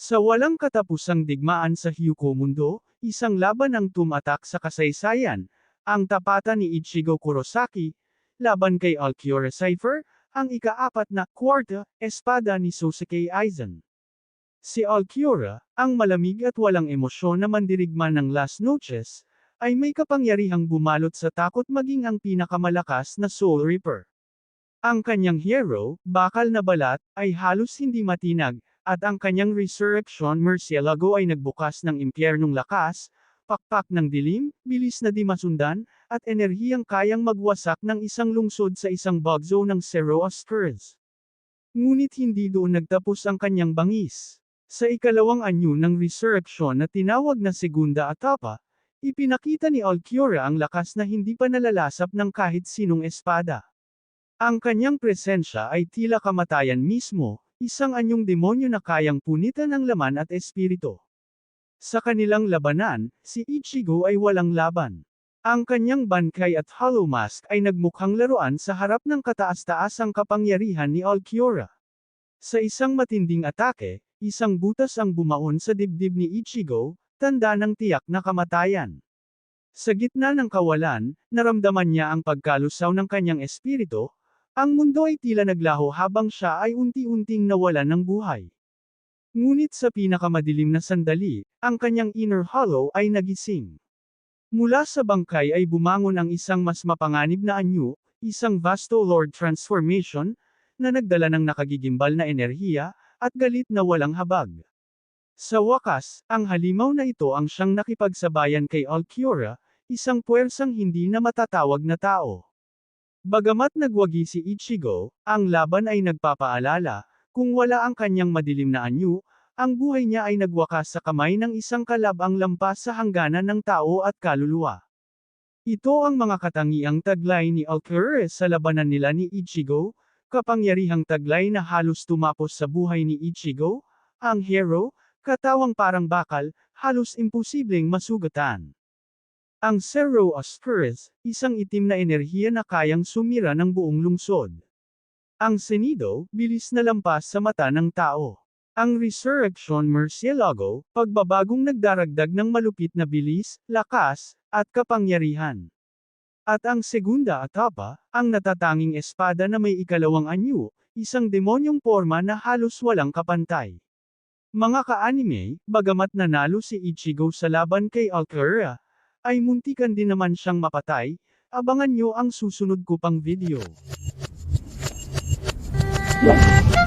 Sa walang katapusang digmaan sa Hyuko mundo, isang laban ang tumatak sa kasaysayan, ang tapatan ni Ichigo Kurosaki, laban kay Alkiora Cypher, ang ikaapat na kwarta, espada ni Sosuke Aizen. Si Alkiora, ang malamig at walang emosyon na mandirigma ng Last Noches, ay may kapangyarihang bumalot sa takot maging ang pinakamalakas na Soul Reaper. Ang kanyang hero, bakal na balat, ay halos hindi matinag, at ang kanyang Resurrection Murcielago ay nagbukas ng impyernong lakas, pakpak ng dilim, bilis na di masundan, at enerhiyang kayang magwasak ng isang lungsod sa isang bugzo ng Zero Oscurs. Ngunit hindi doon nagtapos ang kanyang bangis. Sa ikalawang anyo ng Resurrection na tinawag na Segunda Etapa, ipinakita ni Alkiora ang lakas na hindi pa nalalasap ng kahit sinong espada. Ang kanyang presensya ay tila kamatayan mismo, isang anyong demonyo na kayang punitan ang laman at espiritu. Sa kanilang labanan, si Ichigo ay walang laban. Ang kanyang bankay at hollow mask ay nagmukhang laruan sa harap ng kataas-taasang kapangyarihan ni Alkiora. Sa isang matinding atake, isang butas ang bumaon sa dibdib ni Ichigo, tanda ng tiyak na kamatayan. Sa gitna ng kawalan, naramdaman niya ang pagkalusaw ng kanyang espiritu, ang mundo ay tila naglaho habang siya ay unti-unting nawalan ng buhay. Ngunit sa pinakamadilim na sandali, ang kanyang inner hollow ay nagising. Mula sa bangkay ay bumangon ang isang mas mapanganib na anyo, isang vasto Lord Transformation, na nagdala ng nakagigimbal na enerhiya, at galit na walang habag. Sa wakas, ang halimaw na ito ang siyang nakipagsabayan kay Alkiora, isang puwersang hindi na matatawag na tao. Bagamat nagwagi si Ichigo, ang laban ay nagpapaalala, kung wala ang kanyang madilim na anyo, ang buhay niya ay nagwakas sa kamay ng isang kalabang lampas sa hangganan ng tao at kaluluwa. Ito ang mga katangiang taglay ni Alkure sa labanan nila ni Ichigo, kapangyarihang taglay na halos tumapos sa buhay ni Ichigo, ang hero, katawang parang bakal, halos imposibleng masugatan. Ang Zero Oscurs, isang itim na enerhiya na kayang sumira ng buong lungsod. Ang Senido, bilis na lampas sa mata ng tao. Ang Resurrection Murcielago, pagbabagong nagdaragdag ng malupit na bilis, lakas, at kapangyarihan. At ang Segunda Etapa, ang natatanging espada na may ikalawang anyo, isang demonyong forma na halos walang kapantay. Mga ka-anime, bagamat nanalo si Ichigo sa laban kay Alkura, ay muntikan din naman siyang mapatay, abangan nyo ang susunod ko pang video. Ah!